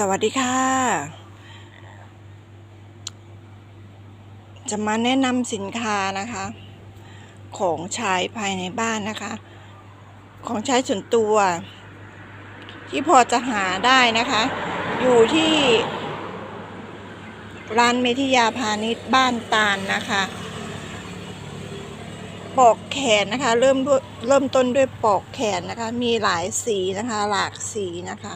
สวัสดีค่ะ จะมาแนะนำสินค้านะคะ ของใช้ภายในบ้านนะคะ ของใช้ส่วนตัว ที่พอจะหาได้นะคะ อยู่ที่ ร้านเมธิยาพาณิชย์บ้านตาลนะคะปอกแขนนะคะ เริ่มเริ่มต้นด้วยปอกแขนนะคะ มีหลายสีนะคะ หลากสีนะคะ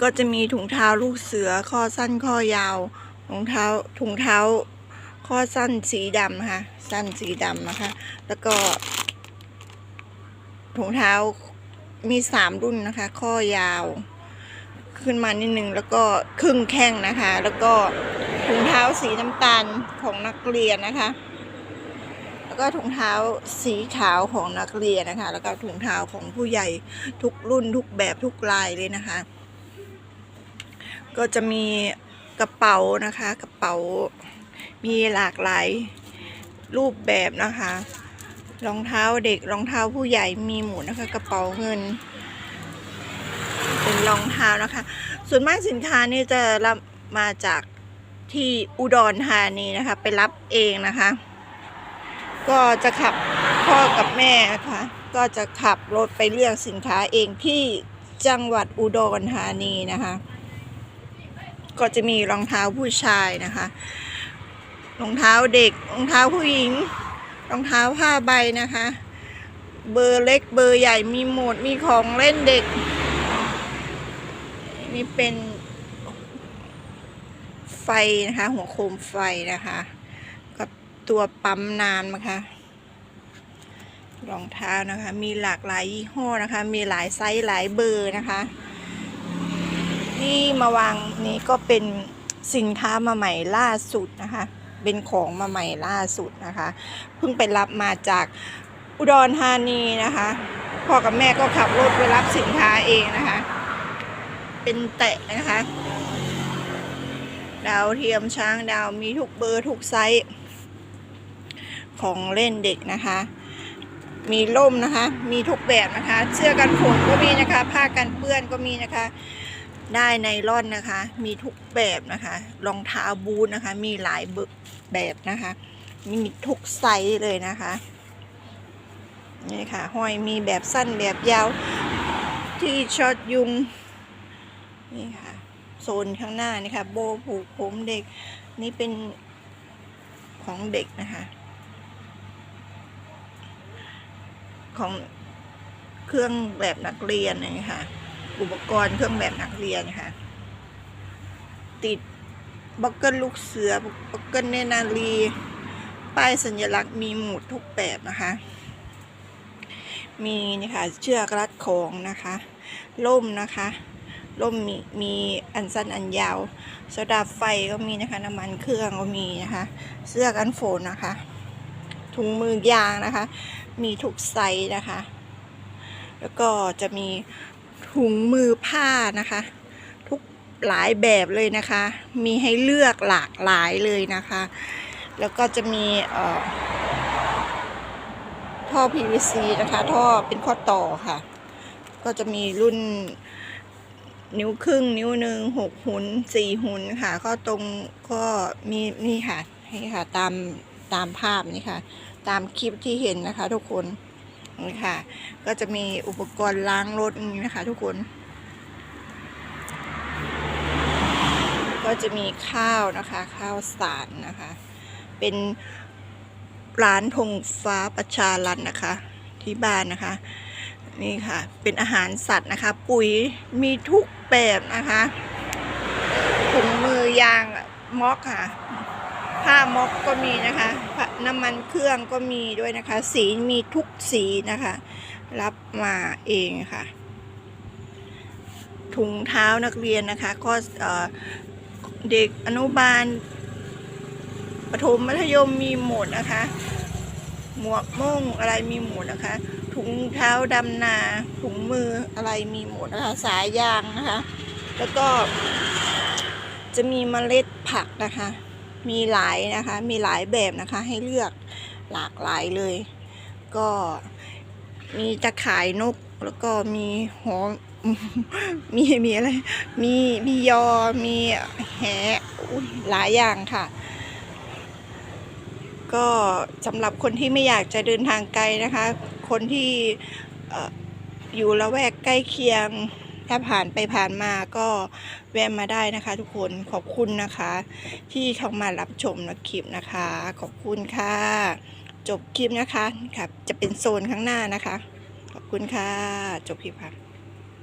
ก็จะมีถุงเท้าลูกเสือข้อสั้นข้อยาวถุงเท้าถุงเท้าข้อสั้นสีดำนะคะสั้นสีดำนะคะ แล้วก็ถุงเท้ามีสามรุ่นนะคะ ข้อยาว ขึ้นมานิดนึงแล้วก็ครึ่งแข้งนะคะ แล้วก็ถุงเท้าสีน้ำตาลของนักเรียนนะคะ แล้วก็ถุงเท้าสีขาวของนักเรียนนะคะ แล้วก็ถุงเท้าของผู้ใหญ่ทุกรุ่นทุกแบบทุกลายเลยนะคะ ก็จะมีกระเป๋านะคะ กระเป๋ามีหลากหลายรูปแบบนะคะ รองเท้าเด็กรองเท้าผู้ใหญ่มีหมดนะคะ กระเป๋าเงิน เป็นรองเท้านะคะ ส่วนมากสินค้านี่จะรับมาจากที่อุดรธานีนะคะ ไปรับเองนะคะ ก็จะขับพ่อกับแม่นะคะก็จะขับรถไปเลือกสินค้าเองที่จังหวัดอุดรธานีนะคะ ก็จะมีรองเท้าผู้ชายนะคะ รองเท้าเด็ก รองเท้าผู้หญิง รองเท้าผ้าใบนะคะ เบอร์เล็กเบอร์ใหญ่มีหมดมีของเล่นเด็กมีเป็นไฟนะคะ หัวโคมไฟนะคะ กับตัวปั๊มน้ำนะคะรองเท้านะคะ มีหลากหลายยี่ห้อนะคะ มีหลายไซส์หลายเบอร์นะคะ ที่มาวางนี้ก็เป็นสินค้ามาใหม่ล่าสุดนะคะ เป็นของมาใหม่ล่าสุดนะคะ เพิ่งไปรับมาจากอุดรธานีนะคะ พ่อกับแม่ก็ขับรถไปรับสินค้าเองนะคะ เป็นแตะนะคะ ดาวเทียมช้างดาวมีทุกเบอร์ทุกไซส์ของเล่นเด็กนะคะ มีร่มนะคะ มีทุกแบบนะคะ เสื้อกันฝนก็มีนะคะ ผ้ากันเปื้อนก็มีนะคะ ได้ไนล่อนนะคะ มีทุกแบบนะคะ รองเท้าบูทนะคะ มีหลายบอร์แบบนะคะ มีทุกไซส์เลยนะคะ นี่ค่ะ ห้อยมีแบบสั้นแบบยาว ที่ช็อตยุง นี่ค่ะ โซนข้างหน้านี่ค่ะ โบผูกผมเด็ก นี่เป็นของเด็กนะคะ ของเครื่องแบบนักเรียนนี่ค่ะ อุปกรณ์เครื่องแบบนักเรียนค่ะ ติดบักเกิลลูกเสือบักเกิลเนนารีป้ายสัญลักษณ์มีหมุดทุกแบบนะคะ มีนี่ค่ะเชือกรัดของนะคะ ล่มนะคะ ล่มมีมีอันสั้นอันยาวโซดาไฟก็มีนะคะ น้ำมันเครื่องก็มีนะคะ เสื้อกันฝนนะคะ ถุงมือยางนะคะ มีทุกไซส์นะคะ แล้วก็จะมี ถุงมือผ้านะคะ ทุกหลายแบบเลยนะคะ มีให้เลือกหลากหลายเลยนะคะ แล้วก็จะมีท่อท่อ PVC นะคะ ท่อเป็นข้อต่อค่ะ ก็จะมีรุ่นนิ้วครึ่ง นิ้วหนึ่งหกหุนสี่หุนค่ะ ก็ตรงก็มีนี่ค่ะนี่ค่ะตามตามภาพนี่ค่ะ ตามคลิปที่เห็นนะคะทุกคน นี่ค่ะ ก็จะมีอุปกรณ์ล้างรถนี่นะคะ ทุกคน ก็จะมีข้าวนะคะ ข้าวสารนะคะ เป็นร้านธงฟ้าประชารัฐนะคะ ที่บ้านนะคะ นี่ค่ะ เป็นอาหารสัตว์นะคะ ปุ๋ยมีทุกแบบนะคะถุงมือยางม็อกค่ะ ผ้าม็อกก็มีนะคะน้ำมันเครื่องก็มีด้วยนะคะ สีมีทุกสีนะคะ รับมาเองค่ะ ถุงเท้านักเรียนนะคะ ก็เอ่อเด็กอนุบาลประถมมัธยมมีหมดนะคะ หมวกม่งอะไรมีหมดนะคะ ถุงเท้าดำนาถุงมืออะไรมีหมดนะคะ สายยางนะคะ แล้วก็จะมีเมล็ดผักนะคะ มีหลายนะคะ มีหลายแบบนะคะให้เลือกหลากหลายเลย ก็มีตะข่ายนกแล้วก็มีหอมมีมีอะไร มีมียอ มีแหหลายอย่างค่ะ ก็สำหรับคนที่ไม่อยากจะเดินทางไกลนะคะ คนที่อยู่ละแวกใกล้เคียง ถ้าผ่านไปผ่านมาก็แวะมาได้นะคะ ทุกคนขอบคุณนะคะ ที่เข้ามารับชมนะคลิปนะคะ ขอบคุณค่ะ จบคลิปนะคะครับจะเป็นโซนข้างหน้านะคะ ขอบคุณค่ะ จบคลิปค่ะ